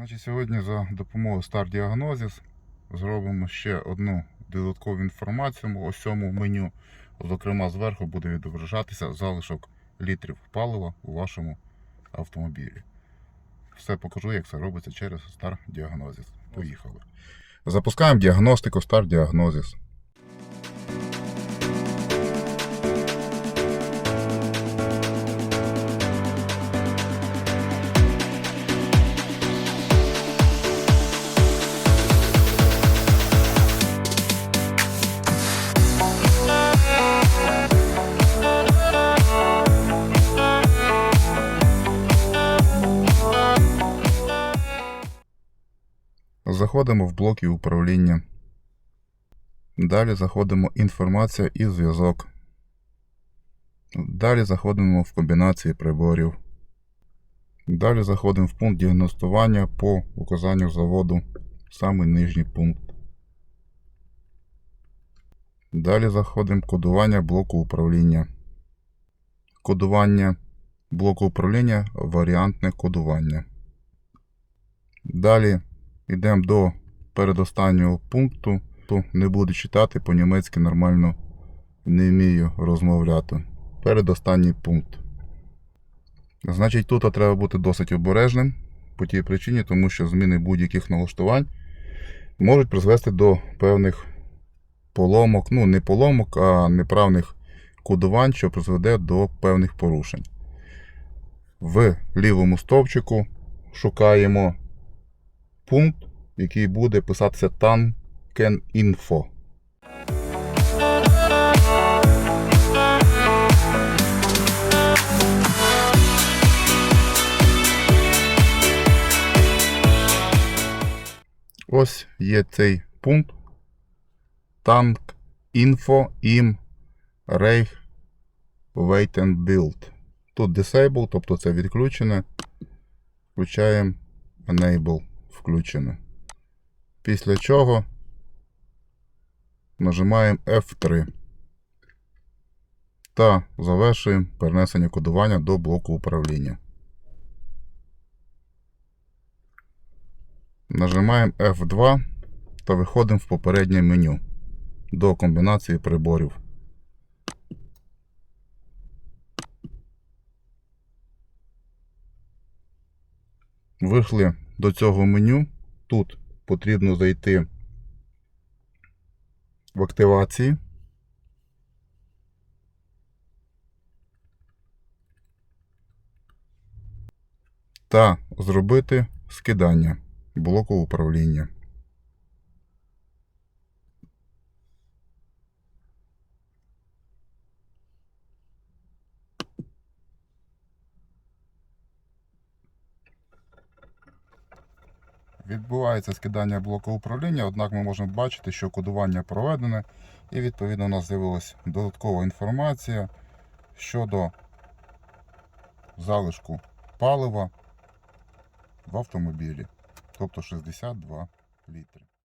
Значить, сьогодні за допомогою Star Diagnosis зробимо ще одну додаткову інформацію. у цьому меню, зокрема, зверху буде відображатися залишок літрів палива у вашому автомобілі. Все покажу, як це робиться через Star Diagnosis. Поїхали. Запускаємо діагностику Star Diagnosis. Заходимо в блоки управління. Далі заходимо інформація і зв'язок. Далі заходимо в комбінації приборів. Далі заходимо в пункт діагностування по указанню заводу, самий нижній пункт. Далі заходимо в кодування блоку управління. Кодування блоку управління варіантне кодування. Далі йдемо до передостаннього пункту. Не буду читати, по-німецьки нормально не вмію розмовляти. Передостанній пункт. Значить, тут треба бути досить обережним по тій причині, тому що зміни будь-яких налаштувань можуть призвести до певних поломок, ну не поломок, а неправних кодувань, що призведе до певних порушень. В лівому стовпчику шукаємо пункт, який буде писатися Tanken Info. Ось є цей пункт. Tank Info im Reich Wait and Build. Тут Disable, тобто це відключене. Включаємо Enable включено. Після чого нажимаємо F3 та завершуємо перенесення кодування до блоку управління. Нажимаємо F2 та виходимо в попереднє меню до комбінації приборів. Вийшли до цього меню. Тут потрібно зайти в активації. Та зробити скидання блоку управління. Відбувається скидання блоку управління, однак ми можемо бачити, що кодування проведене, і відповідно у нас з'явилася додаткова інформація щодо залишку палива в автомобілі, тобто 62 літри.